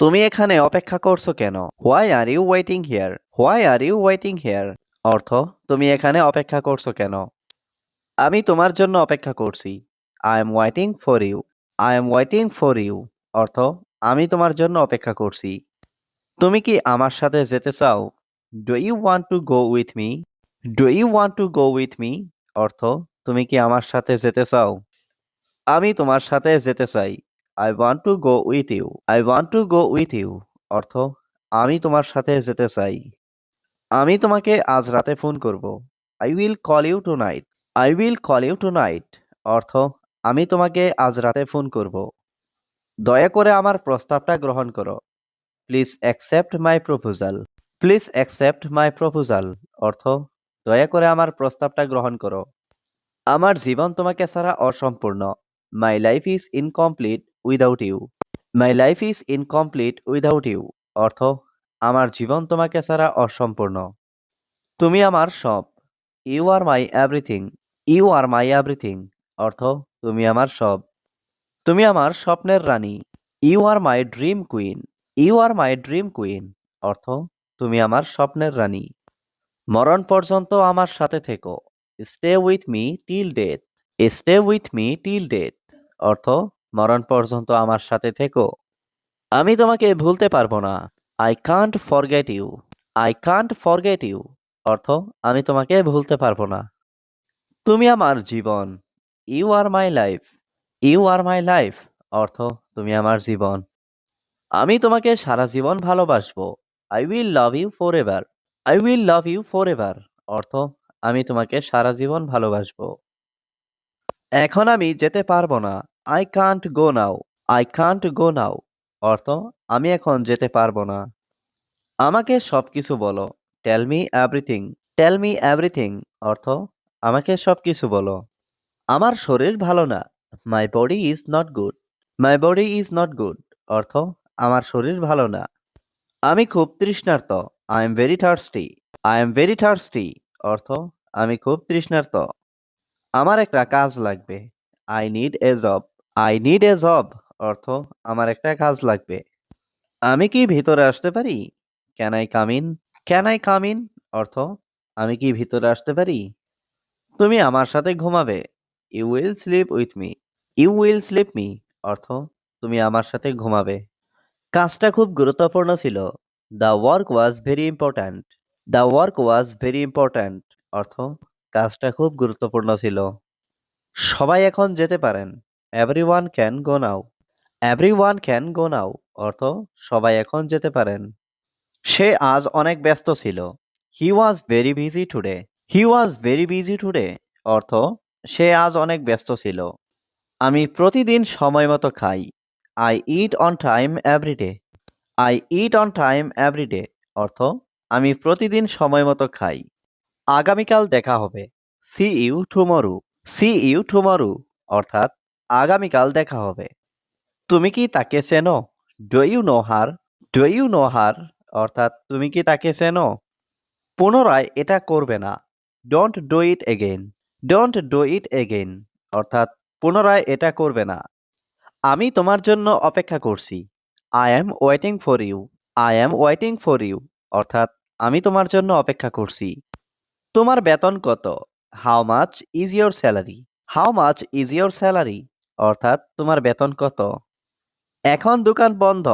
তুমি এখানে অপেক্ষা করছ কেন? Why are you waiting here why are you waiting here অর্থ, তুমি এখানে অপেক্ষা করছ কেন? আমি তোমার জন্য অপেক্ষা করছি। I am waiting for you I am waiting for you অর্থ, আমি তোমার জন্য অপেক্ষা করছি। তুমি কি আমার সাথে যেতে চাও? Do you want to go with me do you want to go with me অর্থ, তুমি কি আমার সাথে যেতে চাও? আমি তোমার সাথে যেতে চাই। I want to go with you I want to go with you অর্থ, আমি তোমার সাথে যেতে চাই। আমি তোমাকে আজ রাতে ফোন করব। I will call you tonight I will call you tonight অর্থ, আমি তোমাকে আজ রাতে ফোন করব। দয়া করে আমার প্রস্তাবটা গ্রহণ করো। Please accept my proposal please accept my proposal অর্থ, দয়া করে আমার প্রস্তাবটা গ্রহণ করো। আমার জীবন তোমাকে ছাড়া অসম্পূর্ণ। My life is incomplete without you my life is incomplete without you অর্থ, আমার জীবন তোমাকে ছাড়া অসম্পূর্ণ। তুমি আমার সব। You are my everything you are my everything অর্থ, তুমি আমার সব। তুমি আমার স্বপ্নের রানী। You are my dream queen you are my dream queen অর্থ, তুমি আমার স্বপ্নের রানী। মরণ পর্যন্ত আমার সাথে থেকো। Stay with me till death stay with me till death অর্থ মরণ পর্যন্ত আমার সাথে থেকো। আমি তোমাকে ভুলতে পারব না। I can't forget you I can't forget you অর্থ, আমি তোমাকে ভুলতে পারব না। তুমি আমার জীবন। You are my life you are my life অর্থ, তুমি আমার জীবন। আমি তোমাকে সারা জীবন ভালোবাসবো। I will love you forever I will love you forever অর্থ, আমি তোমাকে সারা জীবন ভালোবাসবো। এখন আমি যেতে পারব না। I can't go now I can't go now অর্থ, আমি এখন যেতে পারব না। আমাকে সব কিছু বলো। Tell me everything tell me everything অর্থ, আমাকে সব কিছু বলো। আমার শরীর ভালো না। My body is not good my body is not good অর্থ, আমার শরীর ভালো না। আমি খুব তৃষ্ণার্ত। I am very thirsty I am very thirsty অর্থ, আমি খুব তৃষ্ণার্ত। আমার একটা কাজ লাগবে। I need a job I need a job অর্থ আমার একটা কাজ লাগবে। আমি কি ভিতরে আসতে পারি? Can I come in can I come in অর্থ আমি কি ভিতরে আসতে পারি? তুমি আমার সাথে ঘুমাবে। You will sleep with me you will sleep me অর্থ তুমি আমার সাথে ঘুমাবে। কাজটা খুব গুরুত্বপূর্ণ ছিল। The work was very important the work was very important অর্থ কাজটা খুব গুরুত্বপূর্ণ ছিল। সবাই এখন যেতে পারেন। Everyone can go now everyone can go now অর্থ, সবাই এখন যেতে পারেন। সে আজ অনেক ব্যস্ত ছিল। He was very busy today he was very busy today অর্থ, সে আজ অনেক ব্যস্ত ছিল। আমি প্রতিদিন সময় মতো খাই। I eat on time every day I eat on time every day অর্থ, আমি প্রতিদিন সময় মতো খাই। আগামীকাল দেখা হবে। See you tomorrow see you tomorrow অর্থাৎ আগামীকাল দেখা হবে। তুমি কি তাকে চেনো? Do you know her do you know her অর্থাৎ তুমি কি তাকে চেনো? পুনরায় এটা করবে না। Don't do it again don't do it again অর্থাৎ পুনরায় এটা করবে না। আমি তোমার জন্য অপেক্ষা করছি। I am waiting for you I am waiting for you অর্থাৎ আমি তোমার জন্য অপেক্ষা করছি। তোমার বেতন কত? How much is your salary how much is your salary অর্থাৎ তোমার বেতন কত? এখন দোকান বন্ধ।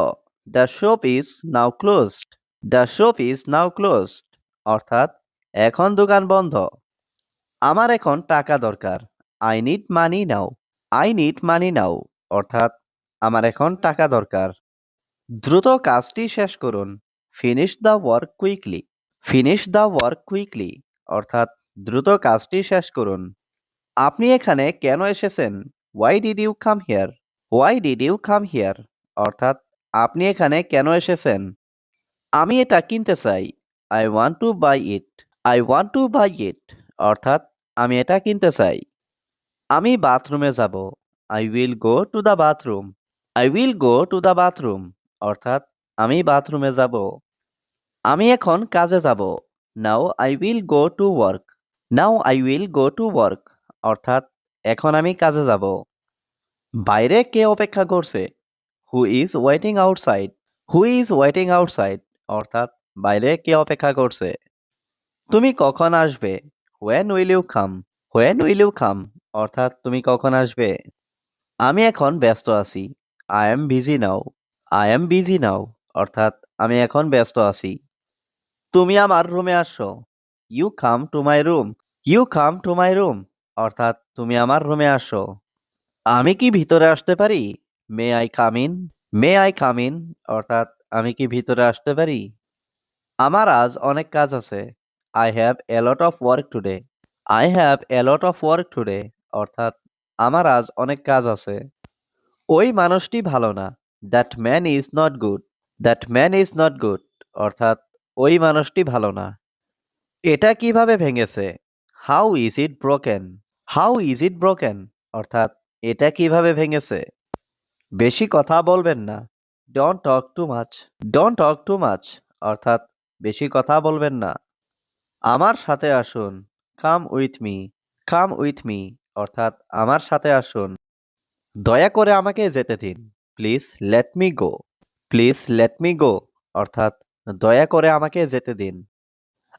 The shop is now closed the shop is now closed অর্থাৎ এখন দোকান বন্ধ। আমার এখন টাকা দরকার। I need money now I need money now অর্থাৎ আমার এখন টাকা দরকার। দ্রুত কাজটি শেষ করুন। Finish the work quickly finish the work quickly অর্থাৎ দ্রুত কাজটি শেষ করুন। আপনি এখানে কেন এসেছেন? Why did you come here why did you come here অর্থাৎ, আপনি এখানে কেন এসেছেন? আমি এটা কিনতে চাই। I want to buy it I want to buy it অর্থাৎ, আমি এটা কিনতে চাই। আমি বাথরুমে যাব। I will go to the bathroom I will go to the bathroom অর্থাৎ, আমি বাথরুমে যাব। আমি এখন কাজে যাব। Now I will go to work now I will go to work অর্থাৎ এখন আমি কাজে যাব। বাইরে কে অপেক্ষা করছে? Who is waiting outside who is waiting outside অর্থাৎ বাইরে কে অপেক্ষা করছে? তুমি কখন আসবে? When will you come when will you come অর্থাৎ তুমি কখন আসবে? আমি এখন ব্যস্ত আছি। I am busy now I am busy now অর্থাৎ আমি এখন ব্যস্ত আছি। তুমি আমার রুমে আসো। You come to my room you come to my room অর্থাৎ তুমি আমার রুমে আসো। আমি কি ভিতরে আসতে পারি? May I come in? May I come in, অর্থাৎ আমি কি ভিতরে আসতে পারি? আমার আজ অনেক কাজ আছে। I have a lot of work today I have a lot of work today অর্থাৎ আমার আজ অনেক কাজ আছে। ওই মানুষটি ভালো না। That man is not good that man is not good অর্থাৎ ওই মানুষটি ভালো না। এটা কীভাবে ভেঙেছে? How is it broken how is it broken অর্থাৎ, এটা কীভাবে ভেঙেছে? বেশি কথা বলবেন না। Don't talk too much don't talk too much অর্থাৎ, বেশি কথা বলবেন না। আমার সাথে আসুন। Come with me come with me অর্থাৎ, আমার সাথে আসুন। দয়া করে আমাকে যেতে দিন। Please let me go please let me go অর্থাৎ, দয়া করে আমাকে যেতে দিন।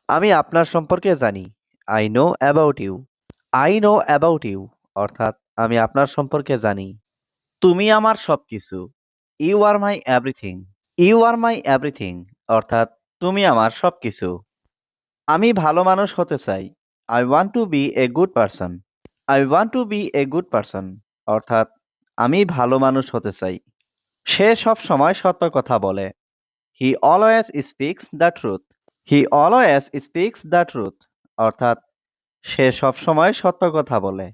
আমি আপনার সম্পর্কে জানি। I know about you I know about you অর্থাৎ আমি আপনার সম্পর্কে জানি। তুমি আমার সব কিছু you are my everything you are my everything অর্থাৎ তুমি আমার সব কিছু আমি ভালো মানুষ হতে চাই। I want to be a good person I want to be a good person অর্থাৎ আমি ভালো মানুষ হতে চাই। সে সব সময় সত্য কথা বলে। He always speaks the truth he always speaks the truth অর্থাৎ সে সবসময় সত্য কথা বলে।